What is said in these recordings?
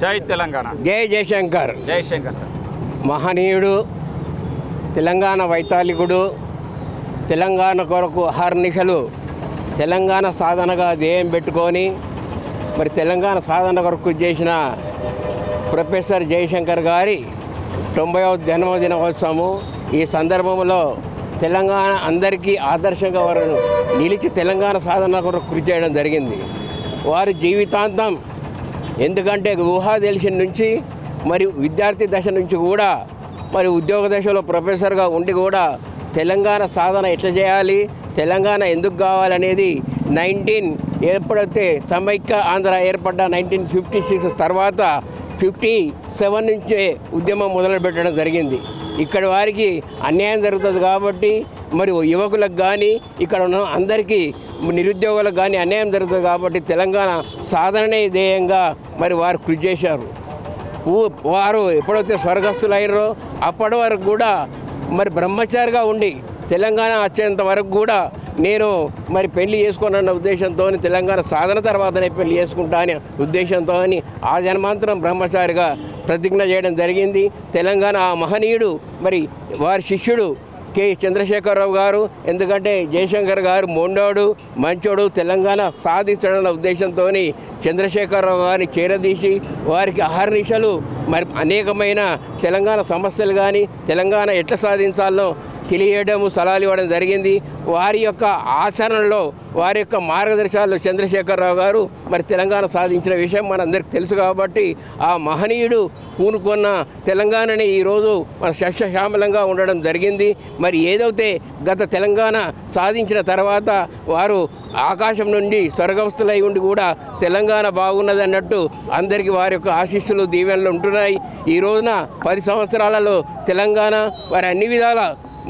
జై తెలంగాణ. జై జయశంకర్. జై శంకర్ సార్. మహనీయుడు తెలంగాణ వైతాళికుడు తెలంగాణ కొరకు అహర్నిశలు తెలంగాణ సాధనగా ధ్యేయం పెట్టుకొని మరి తెలంగాణ సాధన కొరకు చేసిన ప్రొఫెసర్ జయశంకర్ గారి తొంభైవ జన్మదినోత్సవము ఈ సందర్భంలో తెలంగాణ అందరికీ ఆదర్శంగా వారు నిలిచి తెలంగాణ సాధన కొరకు కృషి చేయడం జరిగింది. వారి జీవితాంతం ఎందుకంటే ఊహా తెలిసిన నుంచి మరి విద్యార్థి దశ నుంచి కూడా మరి ఉద్యోగ దశలో ప్రొఫెసర్గా ఉండి కూడా తెలంగాణ సాధన ఎట్లా చేయాలి తెలంగాణ ఎందుకు కావాలనేది నైన్టీన్ ఎప్పుడైతే సమైక్య ఆంధ్ర ఏర్పడ్డ నైన్టీన్ ఫిఫ్టీ సిక్స్ తర్వాత ఫిఫ్టీ సెవెన్ నుంచే ఉద్యమం మొదలుపెట్టడం జరిగింది. ఇక్కడ వారికి అన్యాయం జరుగుతుంది కాబట్టి మరి యువకులకు కానీ ఇక్కడ ఉన్న అందరికీ నిరుద్యోగులకు కానీ అన్యాయం జరుగుతుంది కాబట్టి తెలంగాణ సాధననే ధ్యేయంగా మరి వారు కృషి చేశారు. వారు ఎప్పుడైతే స్వర్గస్థులైనరో అప్పటి వరకు కూడా మరి బ్రహ్మచారిగా ఉండి తెలంగాణ వచ్చేంత వరకు కూడా నేను మరి పెళ్ళి చేసుకోనన్న ఉద్దేశంతో తెలంగాణ సాధన తర్వాతనే పెళ్ళి చేసుకుంటా అనే ఉద్దేశంతో ఆ జన్మాంతరం బ్రహ్మచారిగా ప్రతిజ్ఞ చేయడం జరిగింది. తెలంగాణ ఆ మహనీయుడు మరి వారి శిష్యుడు కె. చంద్రశేఖరరావు గారు. ఎందుకంటే జయశంకర్ గారు మొండోడు మంచోడు తెలంగాణ సాధించడం ఉద్దేశంతో చంద్రశేఖరరావు గారిని చేరదీసి వారికి అహర్నిశలు మరి అనేకమైన తెలంగాణ సమస్యలు కానీ తెలంగాణ ఎట్లా సాధించాలో తెలియడం సలహాలు ఇవ్వడం జరిగింది. వారి యొక్క ఆచరణలో వారి యొక్క మార్గదర్శకాలు చంద్రశేఖరరావు గారు మరి తెలంగాణ సాధించిన విషయం మనందరికీ తెలుసు కాబట్టి ఆ మహనీయుడు పూనుకున్న తెలంగాణని ఈరోజు మన సస్యశ్యామలంగా ఉండడం జరిగింది. మరి ఏదైతే గత తెలంగాణ సాధించిన తర్వాత వారు ఆకాశం నుండి స్వర్గవస్తులై ఉండి కూడా తెలంగాణ బాగున్నది అన్నట్టు అందరికీ వారి యొక్క ఆశీస్సులు దీవెనలు ఉంటున్నాయి. ఈ రోజున పది సంవత్సరాలలో తెలంగాణ వారి అన్ని విధాల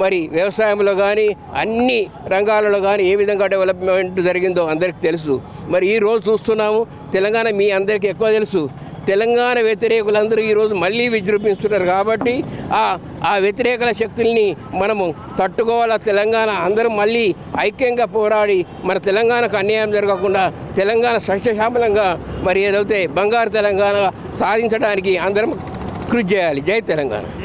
మరి వ్యవసాయంలో కానీ అన్ని రంగాలలో కానీ ఏ విధంగా డెవలప్మెంట్ జరిగిందో అందరికీ తెలుసు. మరి ఈ రోజు చూస్తున్నాము తెలంగాణ మీ అందరికీ ఎక్కువ తెలుసు. తెలంగాణ వ్యతిరేకులందరూ ఈరోజు మళ్ళీ విజృంభిస్తున్నారు కాబట్టి ఆ ఆ వ్యతిరేకల శక్తుల్ని మనము తట్టుకోవాలా. తెలంగాణ అందరూ మళ్ళీ ఐక్యంగా పోరాడి మన తెలంగాణకు అన్యాయం జరగకుండా తెలంగాణ సస్యశ్యామలంగా మరి ఏదైతే బంగారు తెలంగాణ సాధించడానికి అందరం కృషి చేయాలి. జై తెలంగాణ.